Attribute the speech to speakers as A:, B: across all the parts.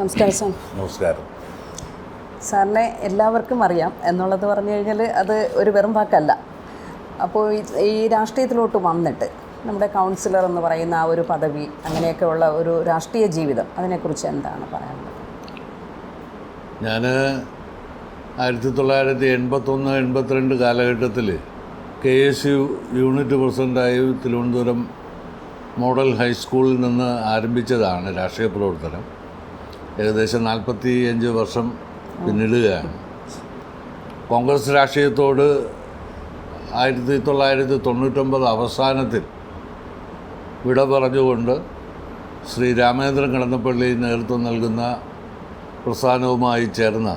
A: നമസ്കാരം. സാർ
B: നമസ്കാരം.
A: സാറിനെ എല്ലാവർക്കും അറിയാം. എന്നുള്ളത് പറഞ്ഞു കഴിഞ്ഞാൽ അത് ഒരു വെറും വാക്കല്ല. അപ്പോൾ ഈ- രാഷ്ട്രീയത്തിലോട്ട് വന്നിട്ട് നമ്മുടെ കൗൺസിലർ എന്ന് പറയുന്ന ആ ഒരു പദവി അങ്ങനെയൊക്കെയുള്ള ഒരു രാഷ്ട്രീയ ജീവിതം അതിനെക്കുറിച്ച് എന്താണ് പറയാനുള്ളത്?
B: ഞാൻ ആയിരത്തി തൊള്ളായിരത്തി എൺപത്തൊന്ന് എൺപത്തിരണ്ട് കാലഘട്ടത്തിൽ കെ എസ് യു യൂണിറ്റ് പ്രസിഡന്റായി തിരുവനന്തപുരം മോഡൽ ഹൈസ്കൂളിൽ നിന്ന് ആരംഭിച്ചതാണ് രാഷ്ട്രീയ പ്രവർത്തനം. ഏകദേശം നാൽപ്പത്തി അഞ്ച് വർഷം പിന്നിടുകയാണ്. കോൺഗ്രസ് രാഷ്ട്രീയത്തോട് ആയിരത്തി തൊള്ളായിരത്തി തൊണ്ണൂറ്റൊമ്പത് അവസാനത്തിൽ വിട പറഞ്ഞുകൊണ്ട് ശ്രീ രാമേന്ദ്രൻ കടന്നപ്പള്ളി നേതൃത്വം നൽകുന്ന പ്രസ്ഥാനവുമായി ചേർന്ന്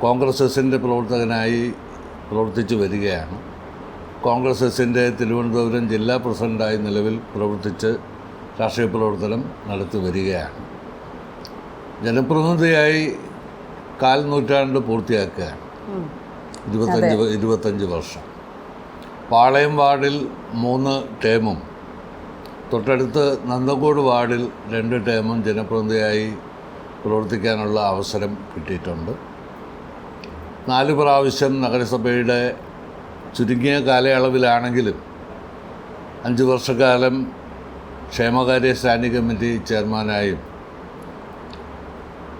B: കോൺഗ്രസ് എസിന്റെ പ്രവർത്തകനായി പ്രവർത്തിച്ചു വരികയാണ്. കോൺഗ്രസ് എസിന്റെ തിരുവനന്തപുരം ജില്ലാ പ്രസിഡന്റായി നിലവിൽ പ്രവർത്തിച്ച് രാഷ്ട്രീയ പ്രവർത്തനം നടത്തി വരികയാണ്. ജനപ്രതിനിധിയായി കാൽ നൂറ്റാണ്ട് പൂർത്തിയാക്കുകയാണ് ഇരുപത്തഞ്ച് ഇരുപത്തഞ്ച് വർഷം. പാളയം വാർഡിൽ മൂന്ന് ടേമും തൊട്ടടുത്ത് നന്ദകോട് വാർഡിൽ രണ്ട് ടേമും ജനപ്രതിനിധിയായി പ്രവർത്തിക്കാനുള്ള അവസരം കിട്ടിയിട്ടുണ്ട്. നാല് പ്രാവശ്യം നഗരസഭയുടെ ചുരുങ്ങിയ കാലയളവിലാണെങ്കിലും അഞ്ച് വർഷക്കാലം ക്ഷേമകാര്യ സ്റ്റാൻഡിംഗ് കമ്മിറ്റി ചെയർമാനായും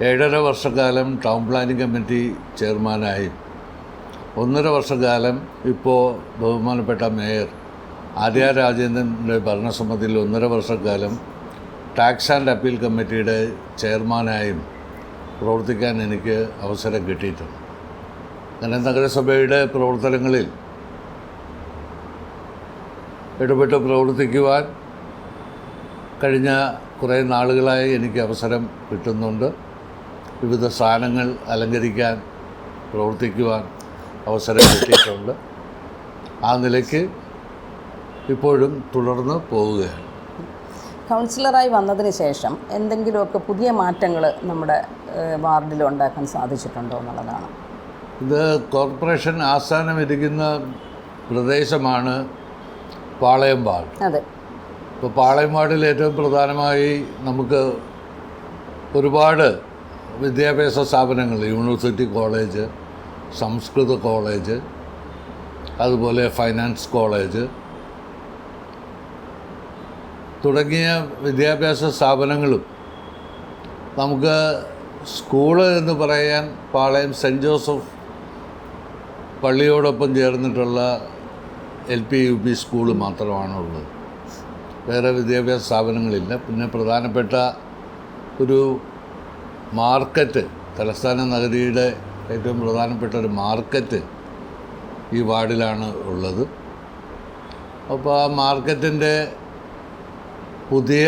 B: ഏഴര വർഷക്കാലം ടൗൺ പ്ലാനിംഗ് കമ്മിറ്റി ചെയർമാനായും. ഒന്നര വർഷക്കാലം ഇപ്പോൾ ബഹുമാനപ്പെട്ട മേയർ ആര്യ രാജേന്ദ്രന്റെ ഭരണസമിതിയിൽ ഒന്നര വർഷക്കാലം ടാക്സ് ആൻഡ് അപ്പീൽ കമ്മിറ്റിയുടെ ചെയർമാനായും പ്രവർത്തിക്കാൻ എനിക്ക് അവസരം കിട്ടിയിട്ടുണ്ട്. അങ്ങനെ നഗരസഭയുടെ പ്രവർത്തനങ്ങളിൽ ഇടപെട്ട് പ്രവർത്തിക്കുവാൻ കഴിഞ്ഞ കുറേ നാളുകളായി എനിക്ക് അവസരം കിട്ടുന്നുണ്ട്. വിവിധ സ്ഥാനങ്ങൾ അലങ്കരിക്കാൻ പ്രവർത്തിക്കുവാൻ അവസരം കിട്ടിയിട്ടുണ്ട്. ആ നിലയ്ക്ക് ഇപ്പോഴും തുടർന്ന് പോവുകയാണ്.
A: കൗൺസിലറായി വന്നതിന് ശേഷം എന്തെങ്കിലുമൊക്കെ പുതിയ മാറ്റങ്ങൾ നമ്മുടെ വാർഡിൽ ഉണ്ടാക്കാൻ സാധിച്ചിട്ടുണ്ടോ എന്നുള്ളതാണ്.
B: ഇത് കോർപ്പറേഷൻ ആസ്ഥാനം ഇരിക്കുന്ന പ്രദേശമാണ് പാളയം വാർഡ്.
A: അതെ.
B: ഇപ്പോൾ പാളയം വാർഡിൽ ഏറ്റവും പ്രധാനമായി നമുക്ക് ഒരുപാട് വിദ്യാഭ്യാസ സ്ഥാപനങ്ങൾ യൂണിവേഴ്സിറ്റി കോളേജ് സംസ്കൃത കോളേജ് അതുപോലെ ഫൈനാൻസ് കോളേജ് തുടങ്ങിയ വിദ്യാഭ്യാസ സ്ഥാപനങ്ങളും നമുക്ക് സ്കൂൾ എന്ന് പറയാൻ പാളയം സെന്റ് ജോസഫ് പള്ളിയോടൊപ്പം ചേർന്നിട്ടുള്ള L P U P school മാത്രമാണുള്ളത്. വേറെ വിദ്യാഭ്യാസ സ്ഥാപനങ്ങളില്ല. പിന്നെ പ്രധാനപ്പെട്ട ഒരു മാർക്കറ്റ് തലസ്ഥാന നഗരിയുടെ ഏറ്റവും പ്രധാനപ്പെട്ട ഒരു മാർക്കറ്റ് ഈ വാർഡിലാണ് ഉള്ളത്. അപ്പോൾ ആ മാർക്കറ്റിന്റെ പുതിയ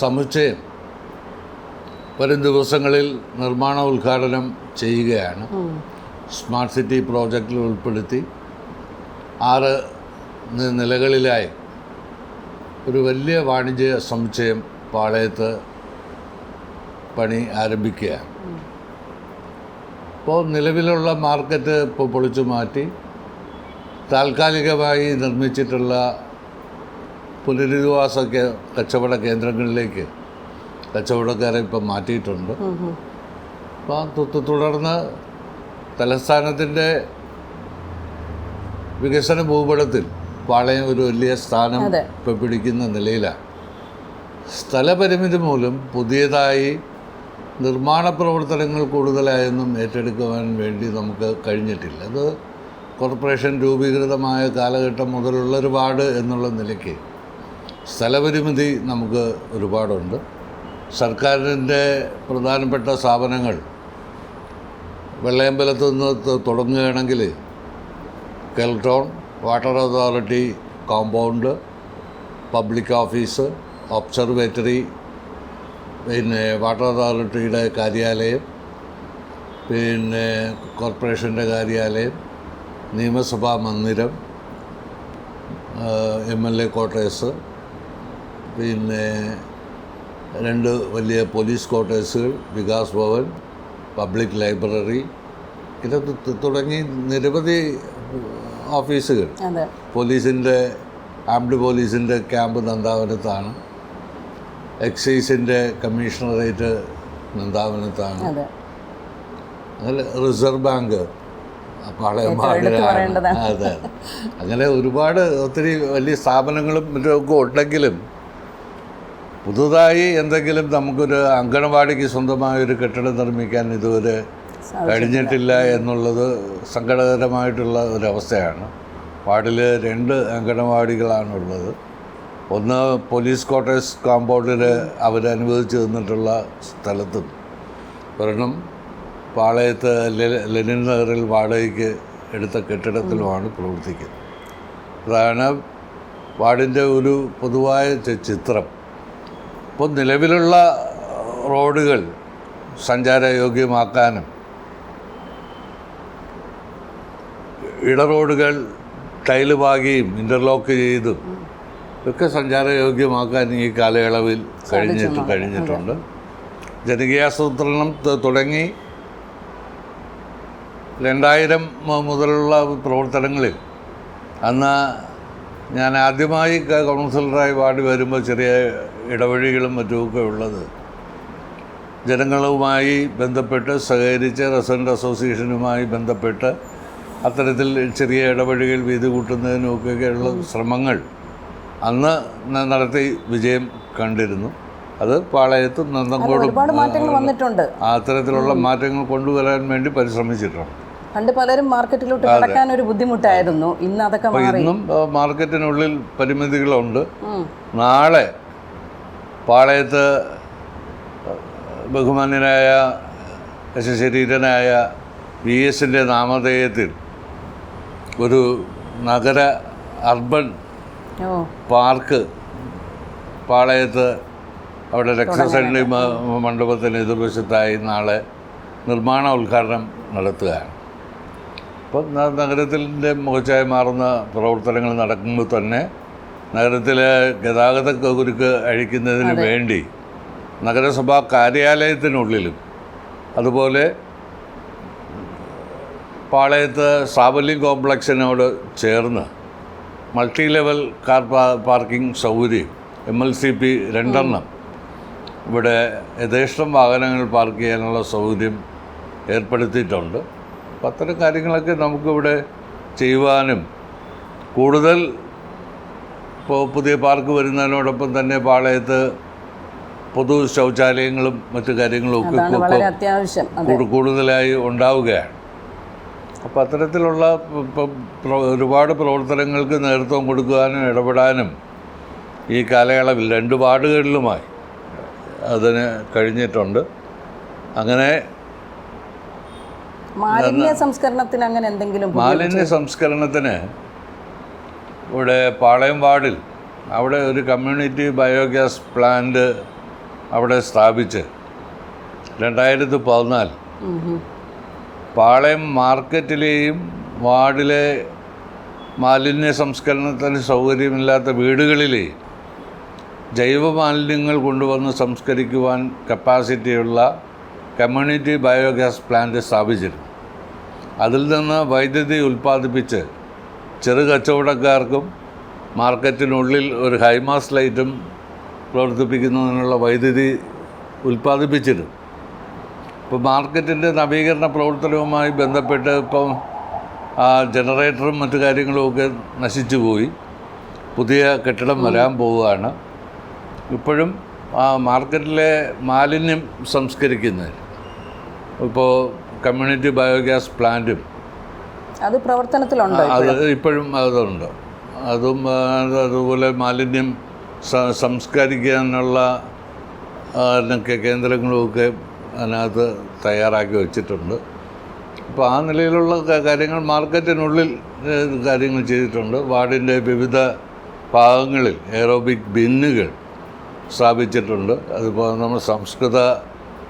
B: സമുച്ചയം വരും ദിവസങ്ങളിൽ നിർമ്മാണ ഉദ്ഘാടനം ചെയ്യുകയാണ്. സ്മാർട്ട് സിറ്റി പ്രോജക്റ്റിൽ ഉൾപ്പെടുത്തി ആറ് നിലകളിലായി ഒരു വലിയ വാണിജ്യ സമുച്ചയം പാളയത്ത് പണി ആരംഭിക്കുകയാണ് ഇപ്പോൾ നിലവിലുള്ള മാർക്കറ്റ് ഇപ്പോൾ പൊളിച്ചു മാറ്റി. താൽക്കാലികമായി നിർമ്മിച്ചിട്ടുള്ള പുനരധിവാസ കച്ചവട കേന്ദ്രങ്ങളിലേക്ക് കച്ചവടക്കാരെ ഇപ്പം മാറ്റിയിട്ടുണ്ട്. അപ്പോൾ തു- തുടർന്ന് തലസ്ഥാനത്തിന്റെ വികസന ഭൂപടത്തിൽ പാളയം ഒരു വലിയ സ്ഥാനം. ഇപ്പം പിടിക്കുന്ന നിലയിലാണ് സ്ഥലപരിമിതി മൂലം പുതിയതായി നിർമ്മാണ പ്രവർത്തനങ്ങൾ കൂടുതലായൊന്നും ഏറ്റെടുക്കുവാൻ വേണ്ടി നമുക്ക് കഴിഞ്ഞിട്ടില്ല. അത് കോർപ്പറേഷൻ രൂപീകൃതമായ കാലഘട്ടം മുതലുള്ള ഒരുപാട് എന്നുള്ള നിലയ്ക്ക് സ്ഥലപരിമിതി നമുക്ക് ഒരുപാടുണ്ട്. സർക്കാരിന്റെ പ്രധാനപ്പെട്ട സ്ഥാപനങ്ങൾ വെള്ളയമ്പലത്ത് നിന്ന് തുടങ്ങുകയാണെങ്കിൽ Keltron water authority compound public office observatory പിന്നെ വാട്ടർ അതോറിറ്റിയുടെ കാര്യാലയം പിന്നെ കോർപ്പറേഷന്റെ കാര്യാലയം നിയമസഭാ മന്ദിരം എം എൽ എ ക്വാർട്ടേഴ്സ് പിന്നെ രണ്ട് വലിയ പോലീസ് ക്വാർട്ടേഴ്സുകൾ വികാസ് ഭവൻ പബ്ലിക് ലൈബ്രറി ഇതൊക്കെ തുടങ്ങി നിരവധി ഓഫീസുകൾ. പോലീസിന്റെ ആംഡ് പോലീസിന്റെ ക്യാമ്പ് നന്ദാവനത്താണ്. എക്സൈസിന്റെ കമ്മീഷണറേറ്റ് നന്ദാവനത്താണ്. അങ്ങനെ റിസർവ് ബാങ്ക് പാളയം
A: ഏറ്റവും പറയേണ്ടതാണ്.
B: അതെ അങ്ങനെ ഒരുപാട് ഒത്തിരി വലിയ സ്ഥാപനങ്ങളും മറ്റൊക്കെ ഉണ്ടെങ്കിലും പുതുതായി എന്തെങ്കിലും നമുക്കൊരു അങ്കണവാടിക്ക് സ്വന്തമായ ഒരു കെട്ടിടം നിർമ്മിക്കാൻ ഇതുവരെ കഴിഞ്ഞിട്ടില്ല എന്നുള്ളത് സങ്കടകരമായിട്ടുള്ള ഒരവസ്ഥയാണ്. വാർഡിൽ രണ്ട് അങ്കണവാടികളാണുള്ളത് ഒന്ന് പോലീസ് ക്വാർട്ടേഴ്സ് കോമ്പൗണ്ടിൽ അവരനുവദിച്ച് തന്നിട്ടുള്ള സ്ഥലത്തും ഒരെണ്ണം പാളയത്ത് ലെനിൻ നഗറിൽ വാടകയ്ക്ക് എടുത്ത കെട്ടിടത്തിലുമാണ് പ്രവർത്തിക്കുന്നത്. അതാണ് വാർഡിന്റെ ഒരു പൊതുവായ ചിത്രം. ഇപ്പോൾ നിലവിലുള്ള റോഡുകൾ സഞ്ചാരയോഗ്യമാക്കാനും ഇടറോഡുകൾ ടൈൽ പാകിയും ഇന്റർലോക്ക് ചെയ്തും. ഒക്കെ സഞ്ചാരയോഗ്യമാക്കാൻ ഈ കാലയളവിൽ കഴിഞ്ഞിട്ട് കഴിഞ്ഞിട്ടുണ്ട്. ജനകീയാസൂത്രണം തുടങ്ങി രണ്ടായിരം മുതലുള്ള പ്രവർത്തനങ്ങളിൽ അന്ന് ഞാൻ ആദ്യമായി കൗൺസിലറായി വാർഡ് വരുമ്പോൾ ചെറിയ ഇടവഴികളും മറ്റുമൊക്കെ ഉള്ളത്. ജനങ്ങളുമായി ബന്ധപ്പെട്ട് സഹകരിച്ച് റെസിഡന്റ് അസോസിയേഷനുമായി ബന്ധപ്പെട്ട് അത്തരത്തിൽ ചെറിയ ഇടവഴികൾ വീതി കൂട്ടുന്നതിനുമൊക്കെയുള്ള ശ്രമങ്ങൾ അന്ന് നടത്തി വിജയം കണ്ടിരുന്നു. അത് പാളയത്തും
A: നന്ദങ്കോടും വന്നിട്ടുണ്ട്.
B: അത്തരത്തിലുള്ള മാറ്റങ്ങൾ കൊണ്ടുവരാൻ വേണ്ടി പരിശ്രമിച്ചിട്ടുണ്ട്.
A: പണ്ട് പലരും മാർക്കറ്റിലോട്ട് കടക്കാൻ ഒരു ബുദ്ധിമുട്ടായിരുന്നു. ഇന്ന് അതൊക്കെ
B: ഇന്നും മാർക്കറ്റിനുള്ളിൽ പരിമിതികളുണ്ട്. നാളെ പാളയത്ത് ബഹുമാന്യനായ ശരീരനായ വി എസിന്റെ നാമധേയത്തിൽ ഒരു നഗര അർബൻ പാർക്ക് പാളയത്ത് അവിടെ രക്തസണ്ണി മണ്ഡപത്തിന് എതിർവശത്തായി നാളെ നിർമ്മാണ ഉദ്ഘാടനം നടത്തുകയാണ്. ഇപ്പം ന- നഗരത്തിന്റെ മുഖച്ചായി മാറുന്ന പ്രവർത്തനങ്ങൾ നടക്കുമ്പോൾ തന്നെ നഗരത്തിലെ ഗതാഗത കുരുക്ക് അഴിക്കുന്നതിന് വേണ്ടി നഗരസഭാ കാര്യാലയത്തിനുള്ളിലും അതുപോലെ പാളയത്ത് സാബല്യം കോംപ്ലക്സിനോട് ചേർന്ന് മൾട്ടി ലെവൽ കാർ പാർക്കിംഗ് സൗകര്യം എം എൽ സി പി രണ്ടെണ്ണം. ഇവിടെ യഥേഷ്ടം വാഹനങ്ങൾ പാർക്ക് ചെയ്യാനുള്ള സൗകര്യം ഏർപ്പെടുത്തിയിട്ടുണ്ട്. അപ്പം അത്തരം കാര്യങ്ങളൊക്കെ നമുക്കിവിടെ ചെയ്യുവാനും കൂടുതൽ ഇപ്പോൾ പുതിയ പാർക്ക് വരുന്നതിനോടൊപ്പം തന്നെ പാളയത്ത് പൊതു ശൗചാലയങ്ങളും മറ്റു കാര്യങ്ങളും ഒക്കെ കൂടുതലായി ഉണ്ടാവുകയാണ്. അപ്പോൾ അത്തരത്തിലുള്ള ഒരുപാട് പ്രവർത്തനങ്ങൾക്ക് നേതൃത്വം കൊടുക്കുവാനും ഇടപെടാനും ഈ കാലയളവിൽ രണ്ട് വാർഡുകളിലുമായി അതിന് കഴിഞ്ഞിട്ടുണ്ട് അങ്ങനെ
A: മാലിന്യ സംസ്കരണത്തിന് അങ്ങനെ എന്തെങ്കിലും
B: മാലിന്യ സംസ്കരണത്തിന് ഇവിടെ പാളയം വാർഡിൽ അവിടെ ഒരു കമ്മ്യൂണിറ്റി ബയോഗ്യാസ് പ്ലാന്റ് അവിടെ സ്ഥാപിച്ച് രണ്ടായിരത്തി പതിനാല്. പാളയം മാർക്കറ്റിലെയും വാർഡിലെ മാലിന്യ സംസ്കരണത്തിന് സൗകര്യമില്ലാത്ത വീടുകളിലെയും ജൈവ മാലിന്യങ്ങൾ കൊണ്ടുവന്ന് സംസ്കരിക്കുവാൻ കപ്പാസിറ്റിയുള്ള കമ്മ്യൂണിറ്റി ബയോഗ്യാസ് പ്ലാന്റ് സ്ഥാപിച്ചിരുന്നു. അതിൽ നിന്ന് വൈദ്യുതി ഉൽപ്പാദിപ്പിച്ച് ചെറു കച്ചവടക്കാർക്കും മാർക്കറ്റിനുള്ളിൽ ഒരു ഹൈമാസ് ലൈറ്റും പ്രവർത്തിപ്പിക്കുന്നതിനുള്ള വൈദ്യുതി ഉൽപ്പാദിപ്പിച്ചിരുന്നു. ഇപ്പോൾ മാർക്കറ്റിന്റെ നവീകരണ പ്രവർത്തനവുമായി ബന്ധപ്പെട്ട് ഇപ്പം ആ ജനറേറ്ററും മറ്റു കാര്യങ്ങളും ഒക്കെ നശിച്ചു പോയി. പുതിയ കെട്ടിടം വരാൻ പോവുകയാണ്. ഇപ്പോഴും ആ മാർക്കറ്റിലെ മാലിന്യം സംസ്കരിക്കുന്നതിന്. ഇപ്പോൾ കമ്മ്യൂണിറ്റി ബയോഗ്യാസ് പ്ലാന്റും.
A: അത് പ്രവർത്തനത്തിലുണ്ട്
B: അത് ഇപ്പോഴും? അതുണ്ട്. അതും അതുപോലെ മാലിന്യം സംസ്കരിക്കാനുള്ള കേന്ദ്രങ്ങളുമൊക്കെ അതിനകത്ത് തയ്യാറാക്കി വെച്ചിട്ടുണ്ട്. അപ്പോൾ ആ നിലയിലുള്ള കാര്യങ്ങൾ മാർക്കറ്റിനുള്ളിൽ കാര്യങ്ങൾ ചെയ്തിട്ടുണ്ട്. വാർഡിന്റെ വിവിധ ഭാഗങ്ങളിൽ എയറോബിക് ബിന്നുകൾ സ്ഥാപിച്ചിട്ടുണ്ട്. അതുപോലെ നമ്മൾ സംസ്കൃത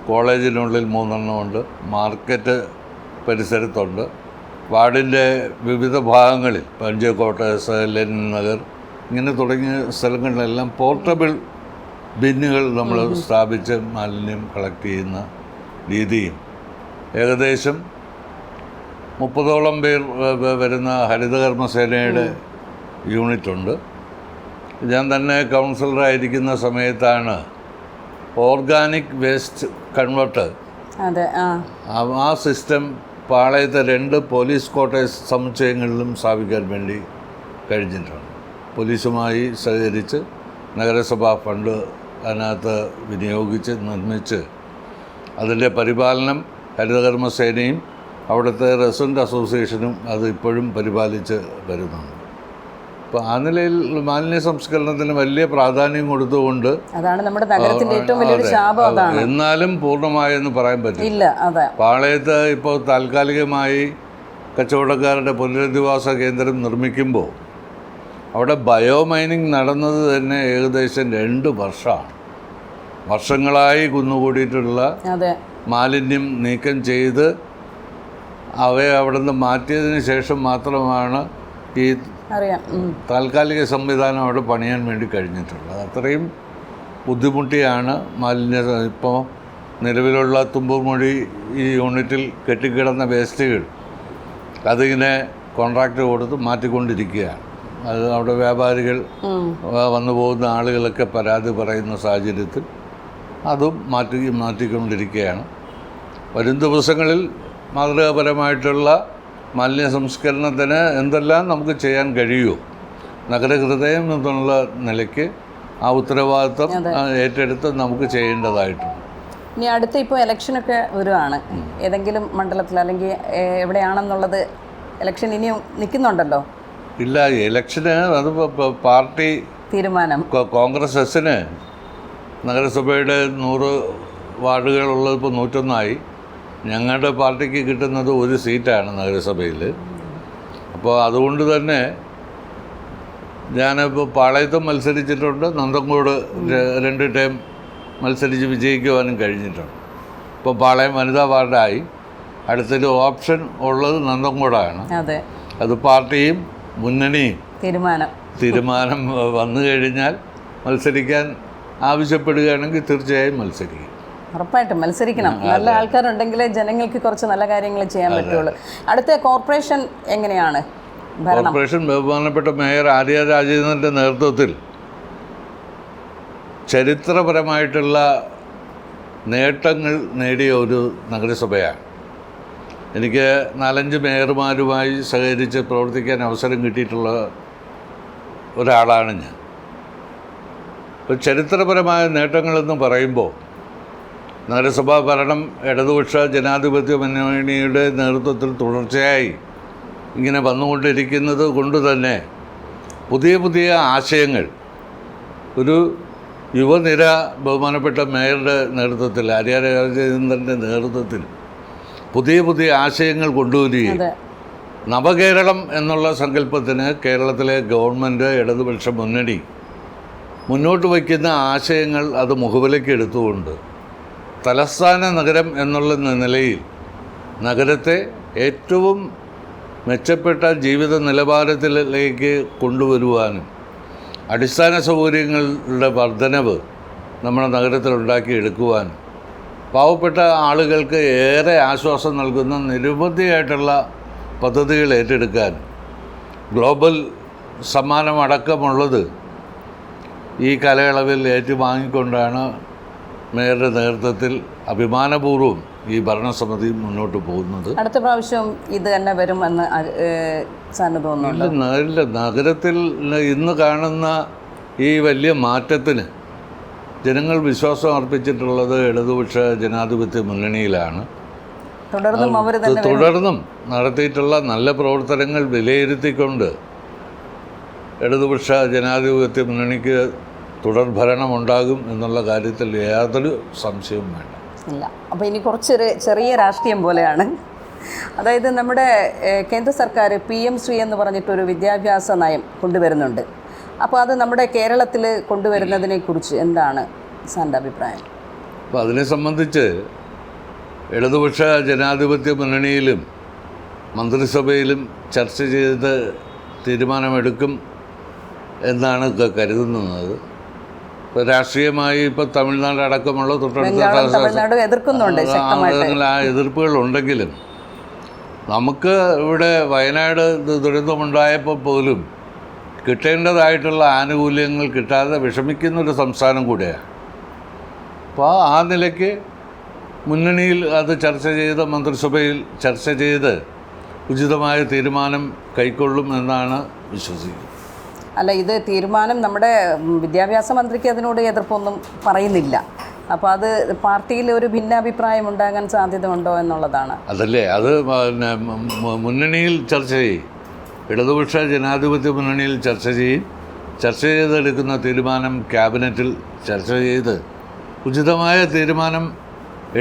B: കോളേജിനുള്ളിൽ മൂന്നെണ്ണമുണ്ട്. മാർക്കറ്റ് പരിസരത്തുണ്ട്. വാർഡിന്റെ വിവിധ ഭാഗങ്ങളിൽ പഞ്ചകോട്ടേഴ്സ് ലെൻ നഗർ ഇങ്ങനെ തുടങ്ങിയ സ്ഥലങ്ങളിലെല്ലാം പോർട്ടബിൾ ബിന്നുകൾ നമ്മൾ സ്ഥാപിച്ച് മാലിന്യം കളക്ട് ചെയ്യുന്ന രീതിയും. ഏകദേശം മുപ്പതോളം പേർ വരുന്ന ഹരിതകർമ്മ വരുന്ന ഹരിതകർമ്മസേനയുടെ യൂണിറ്റുണ്ട്. ഞാൻ തന്നെ കൗൺസിലറായിരിക്കുന്ന സമയത്താണ് ഓർഗാനിക് വേസ്റ്റ് കൺവെർട്ടർ.
A: അതെ ആ.
B: ആ- ആ സിസ്റ്റം പാളയത്തെ രണ്ട് പോലീസ് ക്വാർട്ടേഴ്സ് സമുച്ചയങ്ങളിലും സ്ഥാപിക്കാൻ വേണ്ടി കഴിഞ്ഞിട്ടുണ്ട്. പോലീസുമായി സഹകരിച്ച് നഗരസഭാ ഫണ്ട് അതിനകത്ത് വിനിയോഗിച്ച് നിർമ്മിച്ച് അതിന്റെ പരിപാലനം ഹരിതകർമ്മസേനയും അവിടുത്തെ റെസിഡന്റ് അസോസിയേഷനും അത് ഇപ്പോഴും പരിപാലിച്ച് വരുന്നുണ്ട്. അപ്പോൾ ആ നിലയിൽ മാലിന്യ സംസ്കരണത്തിന് വലിയ പ്രാധാന്യം കൊടുത്തുകൊണ്ട്
A: അതാണ് നമ്മുടെ നഗരത്തിന്റെ ഏറ്റവും വലിയൊരു ശാപം അതാണ്.
B: എന്നാലും പൂർണമായെന്ന് പറയാൻ പറ്റില്ല.
A: അതെ.
B: പാളയത്ത് ഇപ്പോൾ താൽക്കാലികമായി കച്ചവടക്കാരുടെ പുനരധിവാസ കേന്ദ്രം നിർമ്മിക്കുമ്പോൾ അവിടെ ബയോ മൈനിങ് നടന്നത് തന്നെ ഏകദേശം രണ്ട് വർഷമാണ്. വർഷങ്ങളായി കുന്നുകൂടിയിട്ടുള്ള മാലിന്യം നീക്കം ചെയ്ത് അവയെ അവിടെ നിന്ന് മാറ്റിയതിന് ശേഷം മാത്രമാണ് ഈ. താൽക്കാലിക സംവിധാനം അവിടെ പണിയാൻ വേണ്ടി കഴിഞ്ഞിട്ടുള്ളത്. അത്രയും ബുദ്ധിമുട്ടിയാണ് മാലിന്യ. ഇപ്പോൾ നിലവിലുള്ള തുമ്പുമൊഴി ഈ യൂണിറ്റിൽ കെട്ടിക്കിടന്ന വേസ്റ്റുകൾ അതിങ്ങനെ കോൺട്രാക്റ്റ് കൊടുത്ത് മാറ്റിക്കൊണ്ടിരിക്കുകയാണ്. അത് അവിടെ വ്യാപാരികൾ വന്നു പോകുന്ന ആളുകളൊക്കെ പരാതി പറയുന്ന സാഹചര്യത്തിൽ അതും മാറ്റി മാറ്റിക്കൊണ്ടിരിക്കുകയാണ്. വരും ദിവസങ്ങളിൽ മാതൃകാപരമായിട്ടുള്ള മാലിന്യ സംസ്കരണത്തിന് എന്തെല്ലാം നമുക്ക് ചെയ്യാൻ കഴിയുമോ? നഗരഹൃദയം എന്നുള്ള നിലയ്ക്ക് ആ ഉത്തരവാദിത്വം ഏറ്റെടുത്ത് നമുക്ക് ചെയ്യേണ്ടതായിട്ടുണ്ട്.
A: ഇനി അടുത്ത ഇപ്പോൾ ഇലക്ഷനൊക്കെ വരുവാണ്. ഏതെങ്കിലും മണ്ഡലത്തിൽ അല്ലെങ്കിൽ എവിടെയാണെന്നുള്ളത് ഇലക്ഷൻ ഇനിയും നിൽക്കുന്നുണ്ടല്ലോ?
B: ഇല്ല ഇലക്ഷന് അത് പാർട്ടി
A: തീരുമാനം.
B: കോൺഗ്രസ് എസിന് നഗരസഭയുടെ നൂറ് വാർഡുകളുള്ളത് ഇപ്പോൾ നൂറ്റൊന്നായി. ഞങ്ങളുടെ പാർട്ടിക്ക് കിട്ടുന്നത് ഒരു സീറ്റാണ് നഗരസഭയിൽ അപ്പോൾ അതുകൊണ്ട് തന്നെ ഞാനിപ്പോൾ പാളയത്തും മത്സരിച്ചിട്ടുണ്ട്. നന്ദങ്കോട് രണ്ട് ടൈം മത്സരിച്ച് വിജയിക്കുവാനും കഴിഞ്ഞിട്ടുണ്ട്. ഇപ്പോൾ പാളയം വനിതാ വാർഡായി. അടുത്തൊരു ഓപ്ഷൻ ഉള്ളത് നന്ദങ്കോടാണ്
A: അത്
B: പാർട്ടിയും മുന്നണിയും
A: തീരുമാനം.
B: തീരുമാനം വന്നു കഴിഞ്ഞാൽ മത്സരിക്കാൻ ആവശ്യപ്പെടുകയാണെങ്കിൽ തീർച്ചയായും മത്സരിക്കും.
A: ഉറപ്പായിട്ടും മത്സരിക്കണം. നല്ല ആൾക്കാരുണ്ടെങ്കിലേ ജനങ്ങൾക്ക് കുറച്ച് നല്ല കാര്യങ്ങൾ ചെയ്യാൻ പറ്റുള്ളൂ. അടുത്ത കോർപ്പറേഷൻ എങ്ങനെയാണ്?
B: കോർപ്പറേഷൻ ബഹുമാനപ്പെട്ട മേയർ ആര്യ രാജേന്ദ്രന്റെ നേതൃത്വത്തിൽ ചരിത്രപരമായിട്ടുള്ള നേട്ടങ്ങൾ നേടിയ ഒരു നഗരസഭയാണ്. എനിക്ക് നാലഞ്ച് മേയർമാരുമായി സഹകരിച്ച് പ്രവർത്തിക്കാൻ അവസരം കിട്ടിയിട്ടുള്ള ഒരാളാണ് ഞാൻ. ഇപ്പോൾ ചരിത്രപരമായ നേട്ടങ്ങളെന്ന് പറയുമ്പോൾ നഗരസഭാ ഭരണം ഇടതുപക്ഷ ജനാധിപത്യ മുന്നണിയുടെ നേതൃത്വത്തിൽ തുടർച്ചയായി ഇങ്ങനെ വന്നുകൊണ്ടിരിക്കുന്നത് കൊണ്ട് തന്നെ പുതിയ പുതിയ ആശയങ്ങൾ ഒരു യുവനിര ബഹുമാനപ്പെട്ട മേയറുടെ നേതൃത്വത്തിൽ ആര്യാരാജേന്ദ്രന്റെ നേതൃത്വത്തിൽ പുതിയ പുതിയ ആശയങ്ങൾ കൊണ്ടുവരികയും നവകേരളം എന്നുള്ള സങ്കല്പത്തിന് കേരളത്തിലെ ഗവൺമെന്റ് ഇടതുപക്ഷ മുന്നണി മുന്നോട്ട് വയ്ക്കുന്ന ആശയങ്ങൾ അത് മുഖവിലേക്ക് എടുത്തുകൊണ്ട് തലസ്ഥാന നഗരം എന്നുള്ള നിലയിൽ നഗരത്തെ ഏറ്റവും മെച്ചപ്പെട്ട ജീവിത നിലവാരത്തിലേക്ക് കൊണ്ടുവരുവാനും അടിസ്ഥാന സൗകര്യങ്ങളുടെ വർധനവ് നമ്മുടെ നഗരത്തിൽ ഉണ്ടാക്കിയെടുക്കുവാനും പാവപ്പെട്ട ആളുകൾക്ക് ഏറെ ആശ്വാസം നൽകുന്ന നിരവധിയായിട്ടുള്ള പദ്ധതികൾ ഏറ്റെടുക്കാൻ ഗ്ലോബൽ സമ്മാനമടക്കമുള്ളത് ഈ കാലയളവിൽ ഏറ്റുവാങ്ങിക്കൊണ്ടാണ് മേയറുടെ നേതൃത്വത്തിൽ അഭിമാനപൂർവം ഈ ഭരണസമിതി മുന്നോട്ട് പോകുന്നത്.
A: അടുത്ത പ്രാവശ്യം ഇത് തന്നെ വരുമെന്ന് തോന്നുന്നു സാറിന്
B: ഇല്ല നഗരത്തിൽ ഇന്ന് കാണുന്ന ഈ വലിയ മാറ്റത്തിന് ജനങ്ങൾ വിശ്വാസം അർപ്പിച്ചിട്ടുള്ളത് ഇടതുപക്ഷ ജനാധിപത്യ മുന്നണിയിലാണ്.
A: തുടർന്നും
B: നടത്തിയിട്ടുള്ള നല്ല പ്രവർത്തനങ്ങൾ വിലയിരുത്തിക്കൊണ്ട് ഇടതുപക്ഷ ജനാധിപത്യ മുന്നണിക്ക് തുടർ ഭരണമുണ്ടാകും എന്നുള്ള കാര്യത്തിൽ യാതൊരു സംശയവും വേണ്ട.
A: ഇല്ല. അപ്പോൾ ഇനി കുറച്ചൊരു ചെറിയ രാഷ്ട്രീയം പോലെയാണ്. അതായത് നമ്മുടെ കേന്ദ്ര സർക്കാർ പി എം ശ്രീ എന്ന് പറഞ്ഞിട്ടൊരു വിദ്യാഭ്യാസ നയം കൊണ്ടുവരുന്നുണ്ട്. അപ്പോൾ അത് നമ്മുടെ കേരളത്തിൽ കൊണ്ടുവരുന്നതിനെ കുറിച്ച് എന്താണ് സാറിന്റെ അഭിപ്രായം?
B: അപ്പോൾ അതിനെ സംബന്ധിച്ച് ഇടതുപക്ഷ ജനാധിപത്യ മുന്നണിയിലും മന്ത്രിസഭയിലും ചർച്ച ചെയ്ത് തീരുമാനമെടുക്കും എന്നാണ് കരുതുന്നത്. ഇപ്പോൾ രാഷ്ട്രീയമായി ഇപ്പോൾ തമിഴ്നാട് അടക്കമുള്ള തൊട്ടടുത്ത ആ, എതിർപ്പുകൾ ഉണ്ടെങ്കിലും എതിർപ്പുകളുണ്ടെങ്കിലും നമുക്ക് ഇവിടെ വയനാട് ദുരന്തമുണ്ടായപ്പോൾ പോലും കിട്ടേണ്ടതായിട്ടുള്ള ആനുകൂല്യങ്ങൾ കിട്ടാതെ വിഷമിക്കുന്ന ഒരു സംസ്ഥാനം കൂടെയാണ് അപ്പോൾ ആ നിലയ്ക്ക് മുന്നണിയിൽ അത് ചർച്ച ചെയ്ത് മന്ത്രിസഭയിൽ ചർച്ച ചെയ്ത് ഉചിതമായ തീരുമാനം കൈക്കൊള്ളും എന്നാണ് വിശ്വസിക്കുന്നത്.
A: അല്ല ഇത് തീരുമാനം നമ്മുടെ വിദ്യാഭ്യാസ മന്ത്രിക്ക് അതിനോട് എതിർപ്പൊന്നും പറയുന്നില്ല. അപ്പോൾ അത് പാർട്ടിയിൽ ഒരു ഭിന്നാഭിപ്രായം ഉണ്ടാകാൻ സാധ്യത ഉണ്ടോ എന്നുള്ളതാണ്.
B: അതല്ലേ? അത് മുന്നണിയിൽ ചർച്ച ചെയ്യും. ഇടതുപക്ഷ ജനാധിപത്യ മുന്നണിയിൽ ചർച്ച ചെയ്യും. ചർച്ച ചെയ്തെടുക്കുന്ന തീരുമാനം ക്യാബിനറ്റിൽ ചർച്ച ചെയ്ത് ഉചിതമായ തീരുമാനം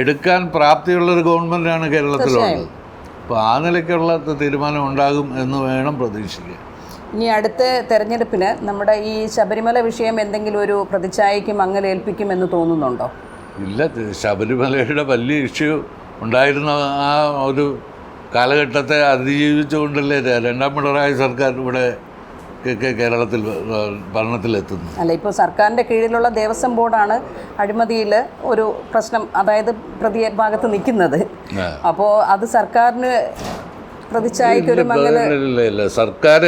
B: എടുക്കാൻ പ്രാപ്തിയുള്ളൊരു ഗവൺമെന്റാണ് കേരളത്തിലുള്ളത്. അപ്പോൾ ആ നിലയ്ക്കുള്ള തീരുമാനം ഉണ്ടാകും എന്ന് വേണം പ്രതീക്ഷിക്കുക
A: ഇനി അടുത്ത തെരഞ്ഞെടുപ്പിന് നമ്മുടെ ഈ ശബരിമല വിഷയം എന്തെങ്കിലും ഒരു പ്രതിച്ഛായയ്ക്ക് മങ്ങലേൽപ്പിക്കുമെന്ന് തോന്നുന്നുണ്ടോ?
B: ഇല്ല ശബരിമലയുടെ വലിയ ഇഷ്യൂ ഉണ്ടായിരുന്ന ആ ഒരു കാലഘട്ടത്തെ അതിജീവിച്ചുകൊണ്ടല്ലേ രണ്ടാം പിണറായി സർക്കാർ ഇവിടെ കേരളത്തിൽ ഭരണത്തിലെത്തുന്നു
A: അല്ല ഇപ്പോൾ സർക്കാരിന്റെ കീഴിലുള്ള ദേവസ്വം ബോർഡാണ് അഴിമതിയിൽ ഒരു പ്രശ്നം അതായത് പ്രതി ഭാഗത്ത് നിൽക്കുന്നത്. അപ്പോൾ അത് സർക്കാരിന്
B: പ്രതിച്ഛായിക്കൊരു സർക്കാർ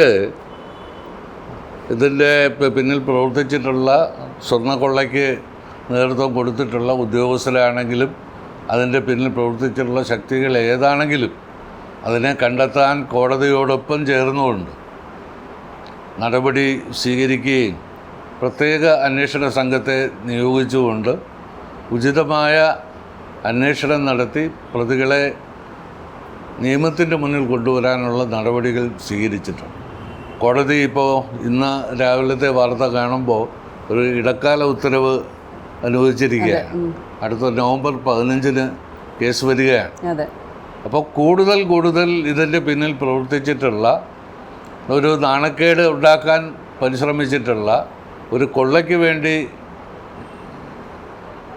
B: ഇതിന്റെ പിന്നിൽ പ്രവർത്തിച്ചിട്ടുള്ള സ്വർണക്കൊള്ളയ്ക്ക് നേതൃത്വം കൊടുത്തിട്ടുള്ള ഉദ്യോഗസ്ഥരാണെങ്കിലും അതിന്റെ പിന്നിൽ പ്രവർത്തിച്ചിട്ടുള്ള ശക്തികൾ ഏതാണെങ്കിലും അതിനെ കണ്ടെത്താൻ കോടതിയോടൊപ്പം ചേർന്നുകൊണ്ട് നടപടി സ്വീകരിക്കുകയും പ്രത്യേക അന്വേഷണ സംഘത്തെ നിയോഗിച്ചുകൊണ്ട് ഉചിതമായ അന്വേഷണം നടത്തി പ്രതികളെ നിയമത്തിന്റെ മുന്നിൽ കൊണ്ടുവരാനുള്ള നടപടികൾ സ്വീകരിച്ചിട്ടുണ്ട്. കോടതി ഇപ്പോൾ ഇന്ന് രാവിലത്തെ വാർത്ത കാണുമ്പോൾ ഒരു ഇടക്കാല ഉത്തരവ് അനുവദിച്ചിരിക്കുകയാണ്. അടുത്ത നവംബർ പതിനഞ്ചിന് കേസ് വരികയാണ്. അപ്പോൾ കൂടുതൽ കൂടുതൽ ഇതിന്റെ പിന്നിൽ പ്രവർത്തിച്ചിട്ടുള്ള ഒരു നാണക്കേട് ഉണ്ടാക്കാൻ പരിശ്രമിച്ചിട്ടുള്ള ഒരു കൊള്ളയ്ക്ക് വേണ്ടി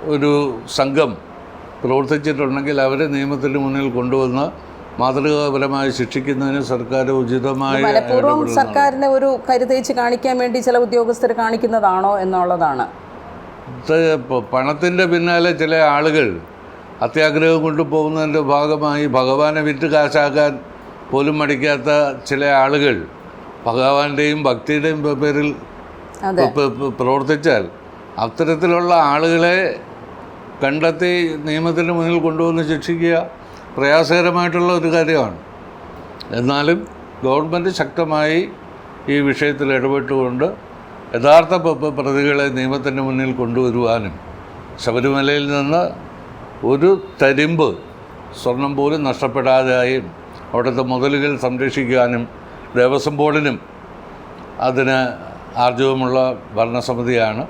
B: ഒരു സംഘം പ്രവർത്തിച്ചിട്ടുണ്ടെങ്കിൽ അവരെ നിയമത്തിന് മുന്നിൽ കൊണ്ടുവന്ന് മാതൃകാപരമായി ശിക്ഷിക്കുന്നതിന് സർക്കാർ ഉചിതമായി
A: മനഃപൂർവം സർക്കാരിനെ ഒരു കരുതേച്ച് കാണിക്കാൻ വേണ്ടി ചില ഉദ്യോഗസ്ഥർ കാണിക്കുന്നതാണോ എന്നുള്ളതാണ്.
B: പണത്തിന്റെ പിന്നാലെ ചില ആളുകൾ അത്യാഗ്രഹം കൊണ്ടുപോകുന്നതിന്റെ ഭാഗമായി ഭഗവാനെ വിറ്റ് കാശാക്കാൻ പോലും മടിക്കാത്ത ചില ആളുകൾ ഭഗവാന്റെയും ഭക്തിയുടെയും പേരിൽ പ്രവർത്തിച്ചാൽ അത്തരത്തിലുള്ള ആളുകളെ കണ്ടെത്തി നിയമത്തിന് മുന്നിൽ കൊണ്ടുവന്ന് ശിക്ഷിക്കുക പ്രയാസകരമായിട്ടുള്ള ഒരു കാര്യമാണ്. എന്നാലും ഗവൺമെന്റ് ശക്തമായി ഈ വിഷയത്തിൽ ഇടപെട്ടുകൊണ്ട് യഥാർത്ഥ പ്രതികളെ നിയമത്തിന്റെ മുന്നിൽ കൊണ്ടുവരുവാനും ശബരിമലയിൽ നിന്ന് ഒരു തരിമ്പ് സ്വർണം പോലും നഷ്ടപ്പെടാതെയും അവിടുത്തെ മുതലുകൾ സംരക്ഷിക്കാനും ദേവസ്വം ബോർഡിനും അതിന് ആർജവമുള്ള ഭരണസമിതിയാണ്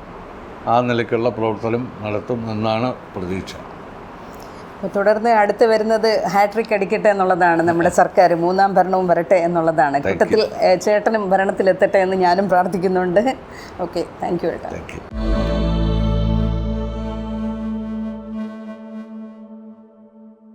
B: ആ നിലയ്ക്കുള്ള പ്രവർത്തനം നടത്തും എന്നാണ് പ്രതീക്ഷ.
A: തുടർന്ന് അടുത്ത് വരുന്നത് ഹാട്രിക് അടിക്കട്ടെ എന്നുള്ളതാണ് നമ്മുടെ സർക്കാർ. മൂന്നാം ഭരണവും വരട്ടെ എന്നുള്ളതാണ്. കൂട്ടത്തിൽ ഏഹ്, ചേട്ടനും ഭരണത്തിലെത്തട്ടെ എന്ന് ഞാനും പ്രാർത്ഥിക്കുന്നുണ്ട്. ഓക്കെ താങ്ക് യു ഏട്ടാ.
B: യു